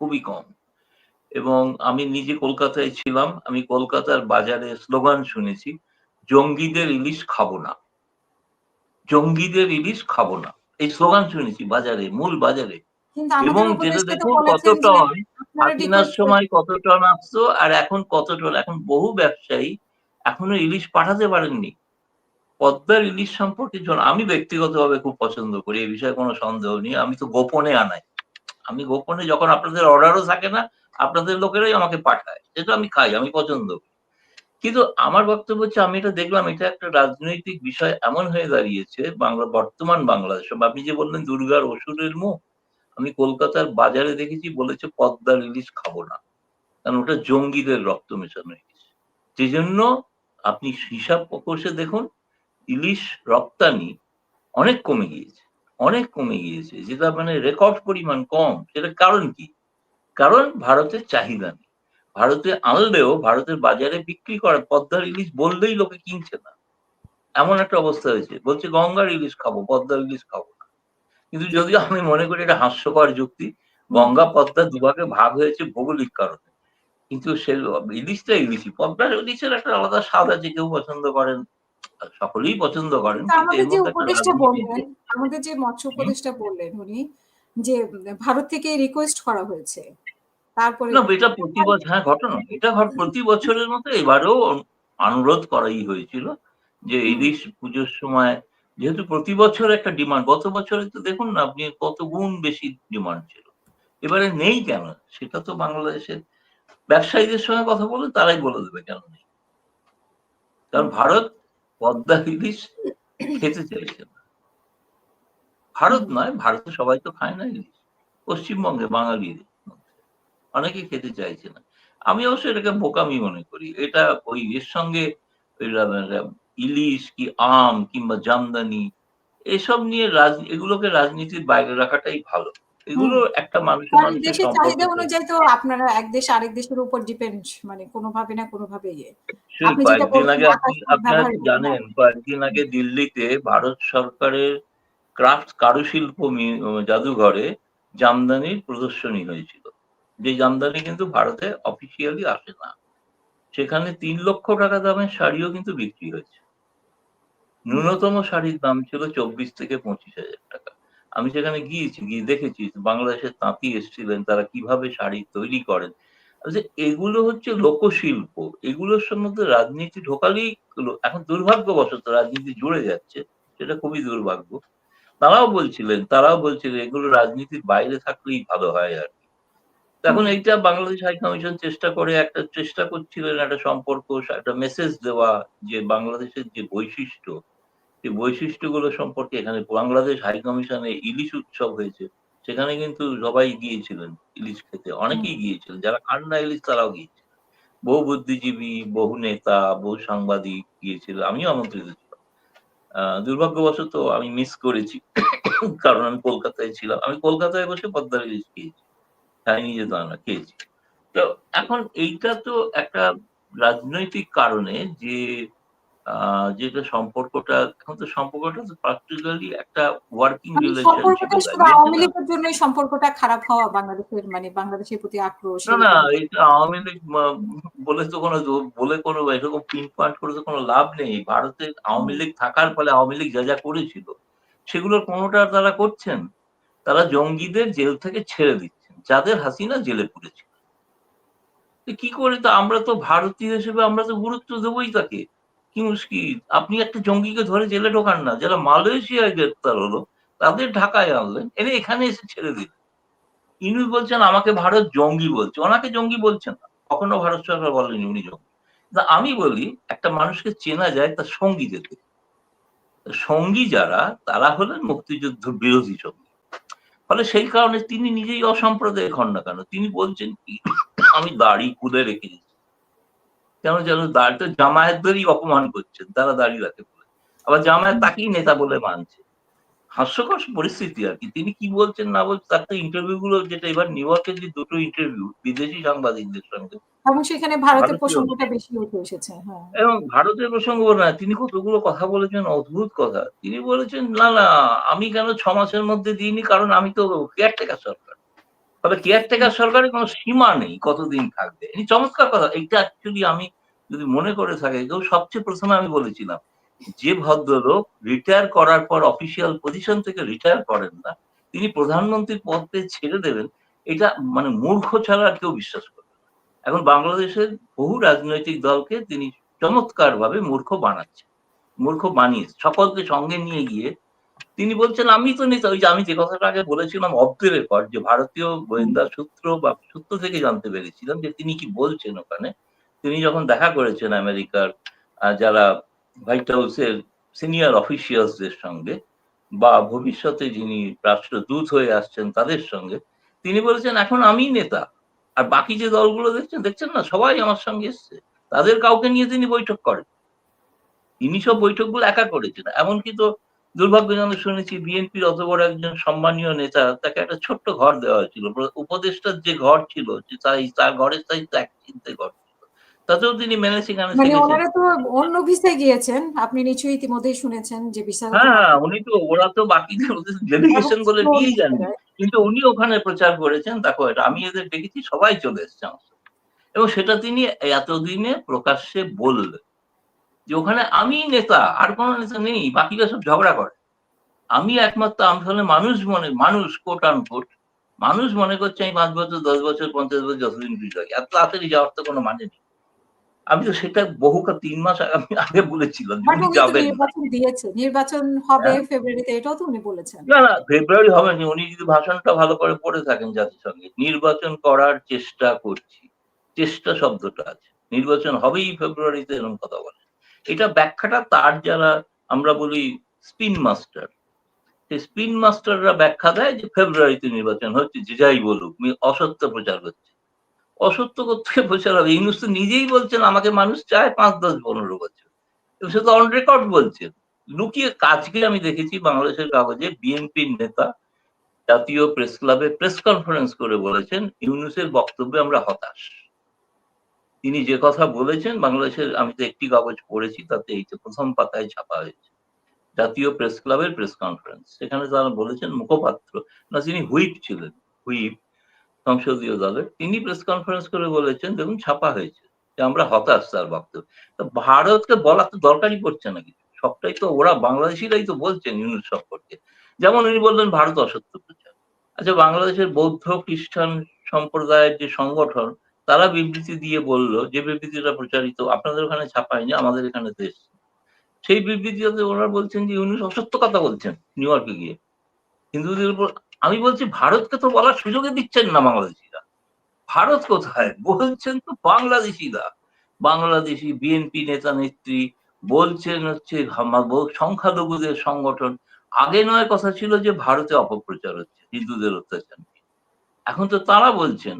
খুবই কম। এবং আমি নিজে কলকাতায় ছিলাম আমি কলকাতার বাজারে স্লোগান শুনেছি জঙ্গিদের ইলিশ খাব না। জঙ্গিদের ইলিশ খাব না। এই স্লোগান শুনেছি বাজারে মূল বাজারে। এবং যেটা দেখুন কত টন আপনারা সময় কত টন আসতো আর এখন কত টন এখন বহু ব্যবসায়ী এখনও ইলিশ পাঠাতে পারেননি। পদ্মার ইলিশ সম্পর্কে আমি ব্যক্তিগতভাবে খুব পছন্দ করি এই বিষয়ে কোনো সন্দেহ নেই আমি তো গোপনে আনাই। আমি গোপনে যখন আপনাদের অর্ডারও থাকে না, আপনাদের লোকেরাই আমাকে পাঠায়। সেটা আমি খাই, আমি পছন্দ কিন্তু আমার বক্তব্য হচ্ছে, আমি এটা দেখলাম, এটা একটা রাজনৈতিক বিষয় এমন হয়ে দাঁড়িয়েছে, বাংলা, বর্তমান বাংলাদেশ। আপনি যে বললেন দুর্গার অসুরের মুখ, আমি কলকাতার বাজারে দেখেছি, বলেছে পদ্মার ইলিশ খাব না। কারণ ওটা জঙ্গিদের রক্ত মেশানো ইলিশ সেই জন্য আপনি হিসাব কষে দেখুন, ইলিশ রপ্তানি অনেক কমে গিয়েছে। অনেক কমে গিয়েছে, যেটা মানে রেকর্ড পরিমাণ কম সেটা কারণ কি? কারণ ভারতের চাহিদা নেই। ভারতে আনলেও ভারতের বাজারে বিক্রি করে পদ্মার ইলিশ বললেই লোকে কিনছে না। এমন একটা অবস্থা হয়েছে, বলছে গঙ্গার ইলিশ খাব, পদ্মার ইলিশ খাব না। কিন্তু যদিও আমি মনে করি এটা হাস্যকর যুক্তি, গঙ্গা, পদ্মা দুভাগে ভাগ হয়েছে ভৌগোলিক কারণে। কিন্তু সে ইলিশটা ইলিশই পদ্মার ইলিশের একটা আলাদা স্বাদ আছে, কেউ পছন্দ করেন সকলেই পছন্দ করেন আমাদের যে উপদেষ্টা বললেন আমাদের যে মৎস্য উপদেষ্টা বললেন উনি যে ভারত থেকে রিকোয়েস্ট করা হয়েছে তারপরে না এটা প্রতি বছর হ্যাঁ ঘটনা। এটা প্রতি বছরের মতো এবারেও অনুরোধ করাই হয়েছিল যে। ইলিশ পুজোর সময় যেহেতু প্রতি বছর একটা ডিমান্ড গত বছরে তো দেখুন না আপনি কত গুণ বেশি ডিমান্ড ছিল। এবারে নেই কেন? সেটা তো বাংলাদেশের ব্যবসায়ীদের সঙ্গে কথা বলে তারাই বলে দেবে কেন নেই। কারণ ভারত পদ্মা ইলিশ খেতে চাইছে না ভারত নয় ভারতে সবাই তো খায় না ইলিশ। পশ্চিমবঙ্গে বাঙালিদের অনেকে খেতে চাইছে না। আমি অবশ্য এটাকে বোকামি মনে করি। এটা ওই এর সঙ্গে ইলিশ কি আম কিংবা জামদানি এসব নিয়ে এগুলোকে রাজনীতির বাইরে রাখাটাই ভালো। এগুলো একটা মানুষের দেশের চাহিদা অনুযায়ী তো আপনারা এক দেশ আরেক দেশের উপর ডিপেন্ড মানে কোনোভাবে না কোনোভাবে ইয়ে। কয়েকদিন আগে আপনারা জানেন কয়েকদিন আগে দিল্লিতে ভারত সরকারের ক্রাফট কারুশিল্প জাদুঘরে জামদানির প্রদর্শনী হয়েছিল। যে জামদানি কিন্তু ভারতে অফিসিয়ালি আসে না। সেখানে তিন লক্ষ টাকা দামের শাড়িও কিন্তু বিক্রি হয়েছে। ন্যূনতম শাড়ির দাম ছিল চব্বিশ থেকে পঁচিশ হাজার টাকা। আমি সেখানে গিয়েছি গিয়ে দেখেছি বাংলাদেশের তাঁতি এসেছিলেন তারা কীভাবে শাড়ি তৈরি করেন এগুলো হচ্ছে লোকশিল্প। এগুলোর সম্বন্ধে রাজনীতি ঢোকালেই এখন দুর্ভাগ্যবশত রাজনীতি জুড়ে যাচ্ছে সেটা খুবই দুর্ভাগ্য। তারাও বলছিলেন তারাও বলছিলেন এগুলো রাজনীতির বাইরে থাকলেই ভালো হয় আর কি। এখন এইটা বাংলাদেশ হাই কমিশন চেষ্টা করে একটা চেষ্টা করছিলেন একটা সম্পর্ক একটা মেসেজ দেওয়া যে বাংলাদেশের যে বৈশিষ্ট্য সেই বৈশিষ্ট্যগুলো সম্পর্কে এখানে বাংলাদেশ হাই কমিশনে ইলিশ উৎসব হয়েছে। সেখানে কিন্তু সবাই গিয়েছিলেন ইলিশ খেতে অনেকেই গিয়েছিলেন। যারা খান না ইলিশ তারাও গিয়েছিলেন। বহু বুদ্ধিজীবী বহু নেতা বহু সাংবাদিক গিয়েছিল আমিও আমন্ত্রিত ছিলাম। আহ, দুর্ভাগ্যবশত আমি মিস করেছি কারণ আমি কলকাতায় ছিলাম। আমি কলকাতায় বসে পদ্মার ইলিশ খেয়েছি তাই নিজে তা না খেয়েছি। তো এখন এইটা তো একটা রাজনৈতিক কারণে যে যেটা সম্পর্কটা এখন তো সম্পর্কটা পার্টিকুলারলি একটা ওয়ার্কিং মানে রিলেশনশিপ আওয়ামী লীগের সম্পর্কটা খারাপ হওয়া বাংলাদেশের মানে বাংলাদেশের প্রতি আক্রোশ না না এটা আওয়ামী লীগ বলে তো কোনো বলে কোনো এরকম পিন পয়েন্ট করে তো কোনো লাভ নেই। ভারতে আওয়ামী লীগ থাকার ফলে আওয়ামী লীগ যা যা করেছিল সেগুলোর কোনোটা তারা করছেন? তারা জঙ্গিদের জেল থেকে ছেড়ে দিচ্ছেন যাদের হাসিনা জেলে পুরেছিল। তো কি করে তো আমরা তো ভারতীয় হিসেবে আমরা তো গুরুত্ব দেবই তাকে। কি মুশকিল। আপনি একটা জঙ্গিকে ধরে জেলে ঢোকান না, যারা মালয়েশিয়ায় গ্রেপ্তার হলো, তাদের ঢাকায় আনলেন, এনে এখানে এসে ছেড়ে দিলেন। ইনুস বলছেন, আমাকে ভারত জঙ্গি বলছে। ওনাকে জঙ্গি বলছেন না। কখনো ভারত সরকার বলেনি উনি জঙ্গি। আমি বলি, একটা মানুষকে চেনা যায় তার সঙ্গী যেতে। সঙ্গী যারা, তারা হলেন মুক্তিযুদ্ধ বিরোধী সঙ্গী। ফলে সেই কারণে তিনি নিজেই অসাম্প্রদায়িক হন না কেন? তিনি বলছেন কি, আমি দাড়ি খুলে রেখে কেন যেন দাড়িটা জামায়াতদেরই অপমান করছেন তারা দাড়ি রাখে বলে। আবার জামায়াত তাকেই নেতা বলে মানছে। হাস্যকর পরিস্থিতি আর কি। তিনি কি বলছেন না বলছেন তার তো ইন্টারভিউ গুলো যেটা এবার নিউ ইয়র্কের যে দুটো ইন্টারভিউ বিদেশি সাংবাদিকদের সঙ্গে। এবং সেখানে ভারতের প্রসঙ্গটা বেশি উঠে এসেছে হ্যাঁ। এবং ভারতের প্রসঙ্গ না তিনি কতগুলো কথা বলেছেন অদ্ভুত কথা। তিনি বলেছেন না না আমি কেন ছ মাসের মধ্যে দিইনি কারণ আমি তো কেয়ারটেকার সরকার। ফলে কেয়ারটেকার সরকারের কোনো সীমা নেই কতদিন থাকবে। এই চমৎকার কথা। এইটা অ্যাকচুয়ালি আমি যদি মনে করে থাকে কেউ সবচেয়ে প্রথমে আমি বলেছিলাম যে ভদ্রলোক রিটায়ার করার পর অফিসিয়াল পজিশন থেকে রিটায়ার করেন না তিনি প্রধানমন্ত্রীর পদ পেয়ে ছেড়ে দেবেন এটা মানে মূর্খ ছাড়া আর কেউ বিশ্বাস করবে এখন বাংলাদেশের বহু রাজনৈতিক দলকে তিনি চমৎকার ভাবে মূর্খ বানাচ্ছেন মূর্খ বানিয়ে সকলকে সঙ্গে নিয়ে গিয়ে তিনি বলছেন, আমি তো নেতা, ওই যে আমি যে কথাটা আগে বলেছিলাম অফ দ্য রেকর্ড, যে ভারতীয় গোয়েন্দা সূত্র বা সূত্র থেকে জানতে পেরেছিলাম যে তিনি কি বলছেন ওখানে। তিনি যখন দেখা করেছেন আমেরিকার যারা হোয়াইট হাউসের সিনিয়র অফিসিয়ালসদের সঙ্গে বা ভবিষ্যতে যিনি রাষ্ট্রদূত হয়ে আসছেন তাদের সঙ্গে, তিনি বলেছেন, এখন আমি নেতা, আর বাকি যে দলগুলো দেখছেন দেখছেন না, সবাই আমার সঙ্গে এসছে। তাদের কাউকে নিয়ে তিনি বৈঠক করেন। তিনি সব বৈঠকগুলো একা করেছেন। এমনকি তো দুর্ভাগ্যজনক শুনেছি বিএনপির অত বড় একজন সম্মানীয় নেতা তাকে একটা ছোট্ট ঘর দেওয়া হয়েছিল। উপদেষ্টার যে ঘর ছিল যে তাই তার ঘরের তাই এক চিন্তে ঘর তাতেও তিনি মেনে সেখানে মানে ওনারা তো অন্য ভিসায় গিয়েছেন। আপনি নিশ্চয়ই ইতিমধ্যেই শুনেছেন যে ভিসা হ্যাঁ হ্যাঁ, উনি তো ওরা তো বাকিদের ডেলিগেশন বলে নিয়েই যাননি। কিন্তু উনি ওখানে প্রচার করেছেন দেখো এটা আমি এদের দেখেছি সবাই চলে এসছে এবং সেটা তিনি এতদিনে প্রকাশ্যে বললেন। যে ওখানে আমি নেতা আর কোনো নেতা নেই বাকিরা সব ঝগড়া করে। আমি একমাত্র আসলে মানুষ মনে মানুষ কোট আন কোট মানুষ মনে করছে আমি পাঁচ বছর দশ বছর পঞ্চাশ বছর যতদিন বিষয় এত তাড়াতাড়ি যাওয়ার তো কোনো মানে নেই। আমি তো সেটা বহু তিন মাস আমি আগে বলেছিলাম যে বাট উনি উনি তো যাবেন। না। নির্বাচন দিয়েছে। নির্বাচন হবে। ফেব্রুয়ারিতে এটাও তো উনি বলেছেন। না না ফেব্রুয়ারি হবে না। উনি যদি ভাষণটা ভালো করে পড়ে থাকেন জাতিসংঘে নির্বাচন করার চেষ্টা করছি। চেষ্টা শব্দটা আছে। নির্বাচন হবেই ফেব্রুয়ারিতে এরকম কথা বলে। এটা ব্যাখ্যাটা তার যারা আমরা বলি স্পিন মাস্টার। সেই স্পিন মাস্টাররা ব্যাখ্যা দেয় যে ফেব্রুয়ারিতে নির্বাচন হচ্ছে, যে যাই বলুক অসত্য প্রচার করছে অসত্য করতে প্রচার হবে? ইউনুস তো নিজেই বলছেন, আমাকে মানুষ চায় পাঁচ, দশ, পনেরো বছর। এবং সে তো অন রেকর্ড বলছেন। লুকিয়ে কাজকে আমি দেখেছি বাংলাদেশের কাগজে, বিএনপির নেতা জাতীয় প্রেস ক্লাবে প্রেস কনফারেন্স করে বলেছেন, ইউনুসের বক্তব্যে আমরা হতাশ। তিনি যে কথা বলেছেন, বাংলাদেশের আমি তো একটি কাগজ পড়েছি, তাতে এই প্রথম পাতায় ছাপা হয়েছে। জাতীয় প্রেস ক্লাবের প্রেস কনফারেন্স, সেখানে তারা বলেছেন মুখপাত্র, না তিনি হুইপ ছিলেন, হুইপ, সংসদীয় দলের, তিনি প্রেস কনফারেন্স করে বলেছেন, দেখুন, ছাপা হয়েছে, যে আমরা হতাশ তার বক্তব্য। তো ভারতকে বলা তো দরকারই পড়ছে না কিছু। সবটাই তো ওরা, বাংলাদেশিরাই তো বলছেন ইউনুস সম্পর্কে। যেমন উনি বললেন, ভারত অসত্য প্রচার। আচ্ছা বাংলাদেশের বৌদ্ধ খ্রিস্টান সম্প্রদায়ের যে সংগঠন তারা বিবৃতি দিয়ে বলল, যে বিবৃতিটা প্রচারিত আপনাদের ওখানে ছাপায়নি, আমাদের এখানে দেশ সেই বিবৃতিতে ওরা বলছেন যে ইউনুস অসত্য কথা বলছেন নিউ ইয়র্কে গিয়ে। হিন্দুদের উপর, আমি বলছি, ভারতকে তো বলার সুযোগই দিচ্ছেন না বাংলাদেশিরা। ভারত কোথায়? বলছেন তো বাংলাদেশিরা। বাংলাদেশি বিএনপি নেতা নেত্রী বলছেন হচ্ছে সংখ্যালঘুদের সংগঠন। আগে নয় কথা ছিল যে, ভারতে অপপ্রচার হচ্ছে হিন্দুদের অত্যাচার। এখন তো তারা বলছেন